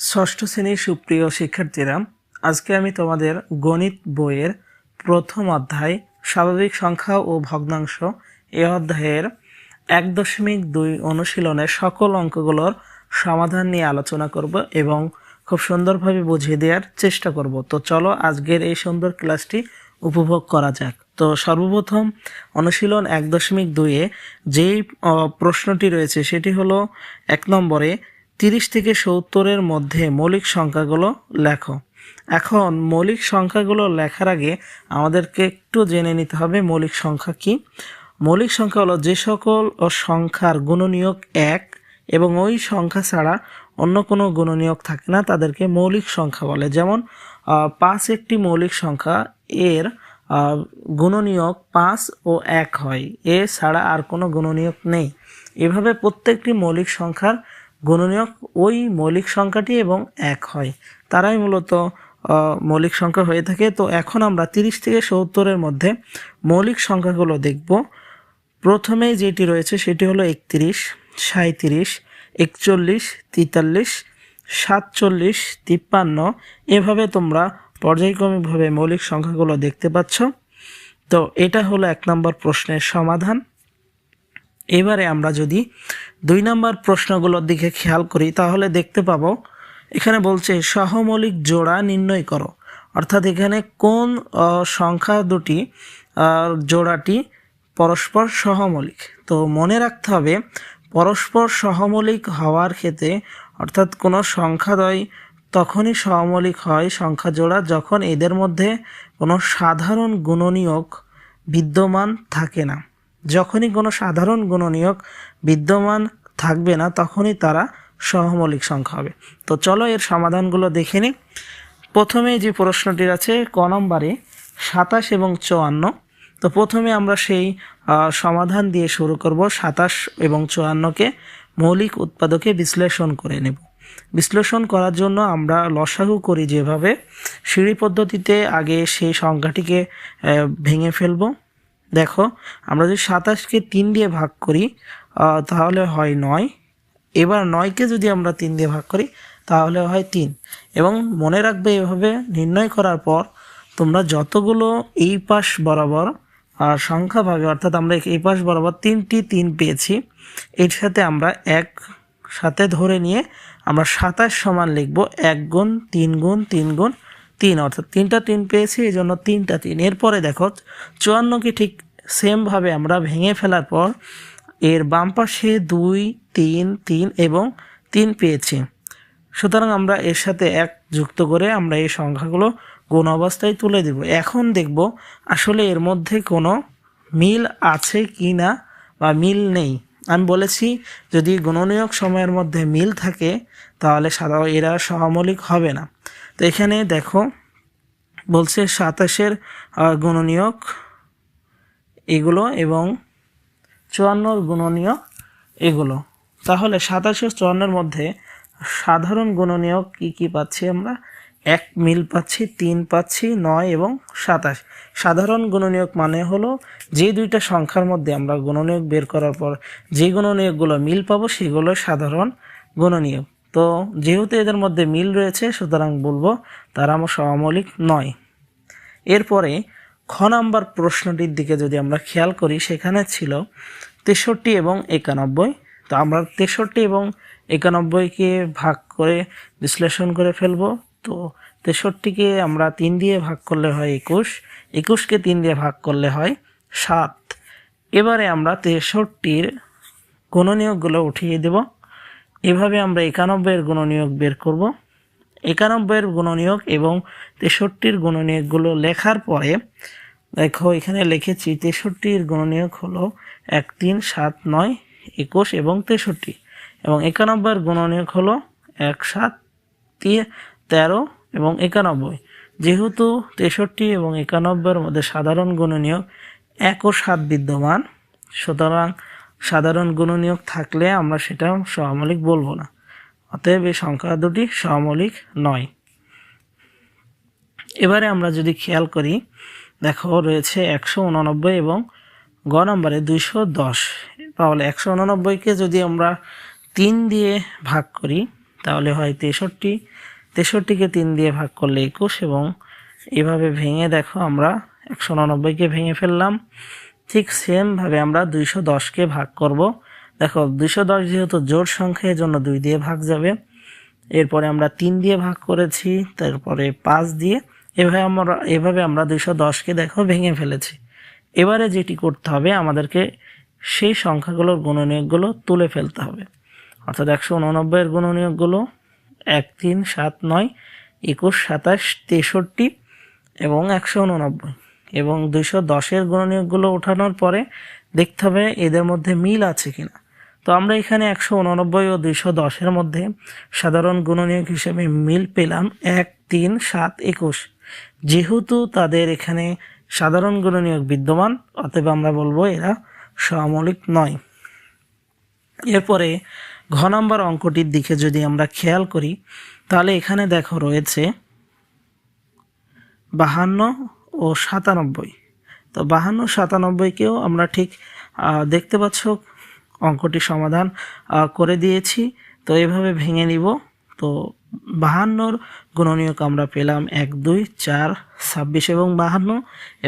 ষষ্ঠ শ্রেণির সুপ্রিয় শিক্ষার্থীরা, আজকে আমি তোমাদের গণিত বইয়ের প্রথম অধ্যায়, স্বাভাবিক সংখ্যা ও ভগ্নাংশ এ অধ্যায়ের এক দশমিক দুই অনুশীলনের সকল অঙ্কগুলোর সমাধান নিয়ে আলোচনা করব এবং খুব সুন্দরভাবে বুঝিয়ে দেওয়ার চেষ্টা করব। তো চলো আজকের এই সুন্দর ক্লাসটি উপভোগ করা যাক। তো সর্বপ্রথম অনুশীলন এক দশমিক দুইয়ে যেই প্রশ্নটি রয়েছে সেটি হলো এক নম্বরে তিরিশ থেকে সত্তরের মধ্যে মৌলিক সংখ্যাগুলো লেখো। এখন মৌলিক সংখ্যাগুলো লেখার আগে আমাদেরকে একটু জেনে নিতে হবে মৌলিক সংখ্যা কি। মৌলিক সংখ্যা হলো যে সকল ও সংখ্যার গুণনীয়ক এক এবং ওই সংখ্যা ছাড়া অন্য কোনো গুণনীয়ক থাকে না, তাদেরকে মৌলিক সংখ্যা বলে। যেমন পাঁচ একটি মৌলিক সংখ্যা, এর গুণনীয়ক পাঁচ ও এক হয়। এ ছাড়া আর কোনো গুণনীয়ক নেই। এভাবে প্রত্যেকটি মৌলিক সংখ্যার গুণনীয়ক ওই মৌলিক সংখ্যাটি এবং এক হয়। তারাই মূলত মৌলিক সংখ্যা হয়ে থাকে। তো এখন আমরা তিরিশ থেকে সত্তরের মধ্যে মৌলিক সংখ্যাগুলো দেখব। প্রথমে যেটি রয়েছে সেটি হলো একত্রিশ সাঁত্রিশ একচল্লিশ, তেতাল্লিশ, সাতচল্লিশ, তিপ্পান্ন। এভাবে তোমরা পর্যায়ক্রমিকভাবে মৌলিক সংখ্যাগুলো দেখতে পাচ্ছ। তো এটা হলো এক নম্বর প্রশ্নের সমাধান। এবারে আমরা যদি দুই নম্বর প্রশ্নগুলোর দিকে খেয়াল করি, তাহলে দেখতে পাবো, এখানে বলছে, সহমৌলিক জোড়া নির্ণয় করো। অর্থাৎ এখানে কোন সংখ্যা দুটি জোড়াটি পরস্পর সহমৌলিক। তো মনে রাখতে হবে, পরস্পর সহমৌলিক হওয়ার ক্ষেত্রে, অর্থাৎ কোনো সংখ্যাদ্বয় তখনই সহমৌলিক হয় সংখ্যা জোড়া, যখন এদের মধ্যে কোনো সাধারণ গুণনীয়ক বিদ্যমান থাকে না। যখনই কোনো সাধারণ গুণনীয়ক বিদ্যমান থাকবে না, তখনই তারা সহমৌলিক সংখ্যা হবে। তো চলো এর সমাধানগুলো দেখে নিই। প্রথমে যে প্রশ্নটি আছে, ক নম্বরে সাতাশ এবং চুয়ান্ন। তো প্রথমে আমরা সেই সমাধান দিয়ে শুরু করব। সাতাশ এবং চুয়ান্নকে মৌলিক উৎপাদকে বিশ্লেষণ করে নেব। বিশ্লেষণ করার জন্য আমরা লসাগু করি যেভাবে সিঁড়ি পদ্ধতিতে আগে সেই সংখ্যাটিকে ভেঙে ফেলব। দেখো, আমরা যদি সাতাশকে তিন দিয়ে ভাগ করি তাহলে হয় নয়। এবার নয়কে যদি আমরা তিন দিয়ে ভাগ করি, তাহলে হয় তিন। এবং মনে রাখবে এভাবে নির্ণয় করার পর, তোমরা যতগুলো এই পাশ বরাবর সংখ্যা পাবে, অর্থাৎ আমরা এই পাশ বরাবর তিনটি তিন পেয়েছি, এর সাথে আমরা এক সাথে ধরে নিয়ে আমরা সাতাশ সমান লিখব, এক গুণ তিন গুণ তিন গুণ তিন, অর্থাৎ তিনটা তিন পেয়েছি, এই জন্য তিনটা তিন। এরপরে দেখো চুয়ান্নকে ঠিক সেমভাবে আমরা ভেঙে ফেলার পর এর বাম পাশে দুই, তিন তিন এবং তিন পেয়েছি। সুতরাং আমরা এর সাথে এক যুক্ত করে আমরা এই সংখ্যাগুলো গুণ অবস্থায় তুলে দেব। এখন দেখব আসলে এর মধ্যে কোনো মিল আছে কি না বা মিল নেই। আমি বলেছি, যদি গুণনীয়ক সময়ের মধ্যে মিল থাকে, তাহলে সাধারণ এরা সহমৌলিক হবে না। তো এখানে দেখো, বলছে সাতাশের গুণনীয়ক এগুলো এবং চুয়ান্নর গুণনীয় এগুলো। তাহলে সাতাশ ও চুয়ান্নর মধ্যে সাধারণ গুণনীয়ক কি কি পাচ্ছি আমরা? এক মিল পাচ্ছি, তিন পাচ্ছি, নয় এবং সাতাশ। সাধারণ গুণনীয়ক মানে হলো যে দুইটা সংখ্যার মধ্যে আমরা গুণনীয়ক বের করার পর যে গুণনীয়কগুলো মিল পাবো সেগুলো সাধারণ গুণনীয়ক। তো যেহেতু এদের মধ্যে মিল রয়েছে, সুতরাং বলব তারা আমার সহমৌলিক নয়। এরপরে খ নাম্বার প্রশ্নটির দিকে যদি আমরা খেয়াল করি, সেখানে ছিল তেষট্টি এবং একানব্বই। তো আমরা তেষট্টি এবং একানব্বইকে ভাগ করে বিশ্লেষণ করে ফেলব। তো তেষট্টিকে আমরা তিন দিয়ে ভাগ করলে হয় একুশ, একুশকে তিন দিয়ে ভাগ করলে হয় সাত। এবারে আমরা তেষট্টির গুণনীয়কগুলো উঠিয়ে দেব। এভাবে আমরা একানব্বইয়ের গুণনীয়ক বের করব। একানব্বইয়ের গুণনীয়ক এবং তেষট্টির গুণনীয়কগুলো লেখার পরে, দেখো এখানে লিখেছি, তেষট্টির গুণনীয়ক হলো এক, তিন, সাত, নয়, একুশ এবং তেষট্টি। এবং একানব্বইয়ের গুণনীয়ক হলো এক, সাত তেরো এবং একানব্বই। যেহেতু তেষট্টি এবং একানব্বইয়ের মধ্যে সাধারণ গুণনীয়ক এক ও সাত বিদ্যমান, সুতরাং সাধারণ গুণনীয়ক থাকলে আমরা সেটা সহমৌলিক বলব না। অতএব এই সংখ্যা দুটি সহমৌলিক নয়। এবারে আমরা যদি খেয়াল করি, দেখো রয়েছে একশো উননব্বই এবং গ নম্বরে দুইশো দশ। তাহলে একশো উননব্বইকে যদি আমরা তিন দিয়ে ভাগ করি, তাহলে হয় তেষট্টি। তেষট্টিকে তিন দিয়ে ভাগ করলে একুশ এবং এভাবে ভেঙে দেখো আমরা একশো উননব্বইকে ভেঙে ফেললাম। ঠিক সেমভাবে আমরা দুইশো দশকে ভাগ করব। দেখো, দুইশো দশ যেহেতু জোর সংখ্যা এর জন্য দুই দিয়ে ভাগ যাবে। এরপরে আমরা তিন দিয়ে ভাগ করেছি, তারপরে পাঁচ দিয়ে। এভাবে আমরা এভাবে আমরা দুইশো দশকে দেখো ভেঙে ফেলেছি। এবারে যেটি করতে হবে, আমাদেরকে সেই সংখ্যাগুলোর গুণনীয়কগুলো তুলে ফেলতে হবে। অর্থাৎ একশো উননব্বইয়ের গুণনীয়কগুলো এক, তিন, সাত, নয়, একুশ, সাতাশ, তেষট্টি এবং একশো উননব্বই। এবং দুইশো দশের গুণনীয়কগুলো ওঠানোর পরে দেখতে হবে এদের মধ্যে মিল আছে কিনা। তো আমরা এখানে একশো উননব্বই ও দুইশো দশের মধ্যে সাধারণ গুণনীয়ক হিসেবে মিল পেলাম এক, তিন, সাত, একুশ। যেহেতু তাদের এখানে সাধারণ গুণনীয়ক বিদ্যমান, অতএব আমরা বলব এরা সমৌলিক নয়। এরপরে ঘ নম্বর অঙ্কটির দিকে যদি আমরা খেয়াল করি, তাহলে এখানে দেখো রয়েছে বাহান্ন ও সাতানব্বই। তো বাহান্ন সাতানব্বইকেও আমরা ঠিক দেখতে পাচ্ছ অঙ্কটি সমাধান করে দিয়েছি। তো এভাবে ভেঙে নিব। তো বাহান্নর গুণনীয়ক আমরা পেলাম এক, দুই, চার, ছাব্বিশ এবং বাহান্ন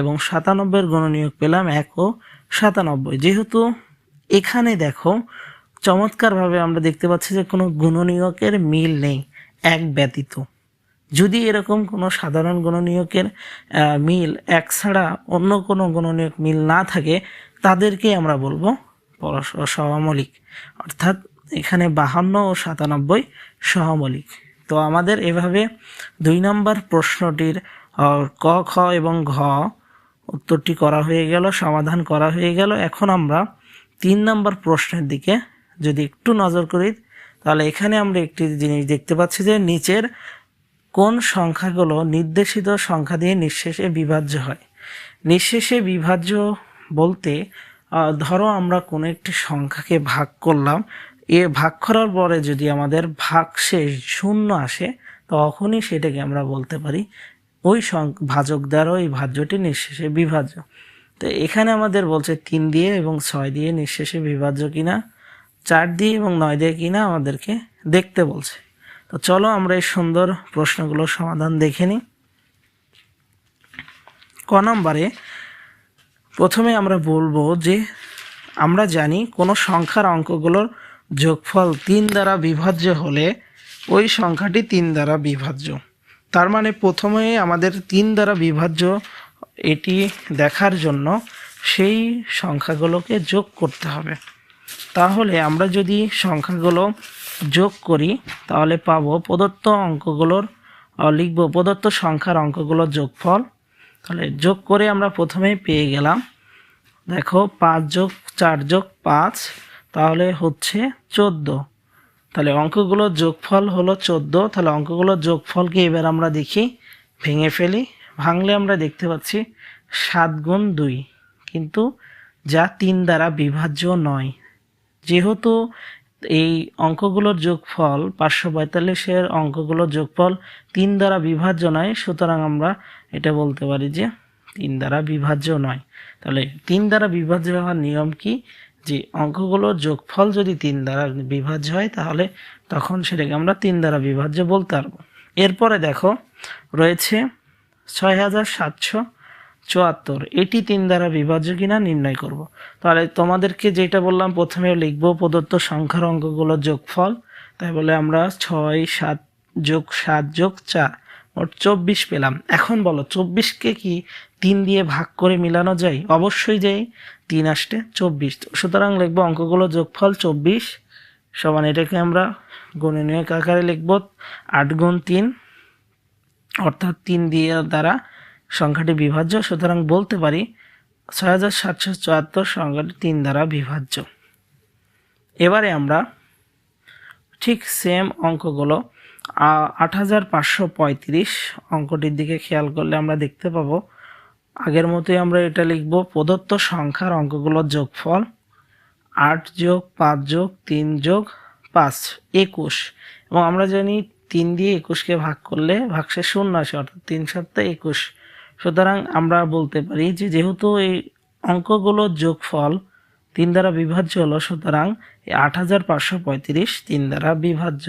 এবং সাতানব্বইয়ের গুণনীয়ক পেলাম এক ও সাতানব্বই। যেহেতু এখানে দেখো চমৎকারভাবে আমরা দেখতে পাচ্ছি যে কোনো গুণনীয়কের মিল নেই, এক ব্যতীত। যদি এরকম কোনো সাধারণ গণনীয়কের মিল এক ছাড়া অন্য কোনো গণনীয়ক মিল না থাকে, তাদেরকে আমরা বলব পরস্পর সহমৌলিক। অর্থাৎ এখানে বাহান্ন ও সাতানব্বই সহমলিক। তো আমাদের এভাবে দুই নম্বর প্রশ্নটির ক, খ এবং ঘ উত্তরটি করা হয়ে গেল, সমাধান করা হয়ে গেল। এখন আমরা তিন নম্বর প্রশ্নের দিকে যদি একটু নজর করি, তাহলে এখানে আমরা একটি জিনিস দেখতে পাচ্ছি যে নিচের কোন সংখ্যাগুলো নির্দেশিত সংখ্যা দিয়ে নিঃশেষে বিভাজ্য হয়? নিঃশেষে বিভাজ্য বলতে ধরো আমরা কোনো একটি সংখ্যাকে ভাগ করলাম। এ ভাগ করার পরে যদি আমাদের ভাগ শেষ শূন্য আসে, তখনই সেটাকে আমরা বলতে পারি ওই ভাজক দ্বারা ওই ভাজ্যটি নিঃশেষে বিভাজ্য। তো এখানে আমাদের বলছে তিন দিয়ে এবং ছয় দিয়ে নিঃশেষে বিভাজ্য কিনা, চার দিয়ে এবং নয় দিয়ে কিনা আমাদেরকে দেখতে বলছে। তো চলো আমরা এই সুন্দর প্রশ্নগুলোর সমাধান দেখে নিই। ক নম্বরে, প্রথমে আমরা বলব যে আমরা জানি কোনো সংখ্যার অঙ্কগুলোর যোগফল তিন দ্বারা বিভাজ্য হলে ওই সংখ্যাটি তিন দ্বারা বিভাজ্য। তার মানে প্রথমে আমাদের তিন দ্বারা বিভাজ্য এটি দেখার জন্য সেই সংখ্যাগুলোকে যোগ করতে হবে। তাহলে আমরা যদি সংখ্যাগুলো যোগ করি, তাহলে পাবো প্রদত্ত অঙ্কগুলোর লিখব প্রদত্ত সংখ্যার অঙ্কগুলোর যোগফল। তাহলে যোগ করে আমরা প্রথমেই পেয়ে গেলাম। দেখো, পাঁচ যোগ, চার যোগ পাঁচ, তাহলে হচ্ছে চোদ্দ। তাহলে অঙ্কগুলোর যোগফল হলো চোদ্দ। তাহলে অঙ্কগুলোর যোগফলকে এবার আমরা দেখি, ভেঙে ফেলি। ভাঙলে আমরা দেখতে পাচ্ছি সাত গুণ দুই। কিন্তু যা তিন দ্বারা বিভাজ্য নয়। যেহেতু এই অঙ্কগুলোর যোগফল পাঁচশো পঁয়তাল্লিশের অঙ্কগুলোর যোগফল তিন দ্বারা বিভাজ্য নয়, সুতরাং আমরা এটা বলতে পারি যে তিন দ্বারা বিভাজ্য নয়। তাহলে তিন দ্বারা বিভাজ্য হওয়ার নিয়ম কি? যে অঙ্কগুলোর যোগফল যদি তিন দ্বারা বিভাজ্য হয়, তাহলে তখন সেটাকে আমরা তিন দ্বারা বিভাজ্য বলতে পারব। এরপরে দেখো, রয়েছে ছয় হাজার সাতশো চুয়াত্তর। এটি তিন দ্বারা বিভাজ্য কিনা নির্ণয় করব। তাহলে তোমাদেরকে যেটা বললাম, প্রথমে লিখব প্রদত্ত সংখ্যার অঙ্কগুলোর যোগফল। তাই বলে আমরা ছয়, সাত যোগ সাত যোগ চার, মোট চব্বিশ পেলাম। এখন বলো, চব্বিশকে কি তিন দিয়ে ভাগ করে মিলানো যায়? অবশ্যই যায়। তিন আসতে চব্বিশ। সুতরাং লিখব অঙ্কগুলো যোগফল চব্বিশ সমান এটাকে আমরা গণনীয় আকারে লিখব আট গুণ তিন, অর্থাৎ তিন দিয়ে দ্বারা সংখ্যাটি বিভাজ্য, সুতরাং বলতে পারি ছয় হাজার সাতশো চুয়াত্তর সংখ্যাটি তিন দ্বারা বিভাজ্য। এবারে আমরা ঠিক সেম অঙ্কগুলো আট হাজার পাঁচশো পঁয়ত্রিশ অঙ্কটির দিকে খেয়াল করলে আমরা দেখতে পাবো, আগের মতোই আমরা এটা লিখব, প্রদত্ত সংখ্যার অঙ্কগুলোর যোগফল আট যোগ পাঁচ যোগ তিন যোগ পাঁচ, একুশ। এবং আমরা জানি তিন দিয়ে একুশকে ভাগ করলে ভাগশেষ শূন্য আসে, অর্থাৎ তিন সপ্তাহে একুশ। সুতরাং আমরা বলতে পারি যে যেহেতু এই অঙ্কগুলোর যোগফল তিন দ্বারা বিভাজ্য হলো, সুতরাং আট হাজার পাঁচশো পঁয়ত্রিশ তিন দ্বারা বিভাজ্য।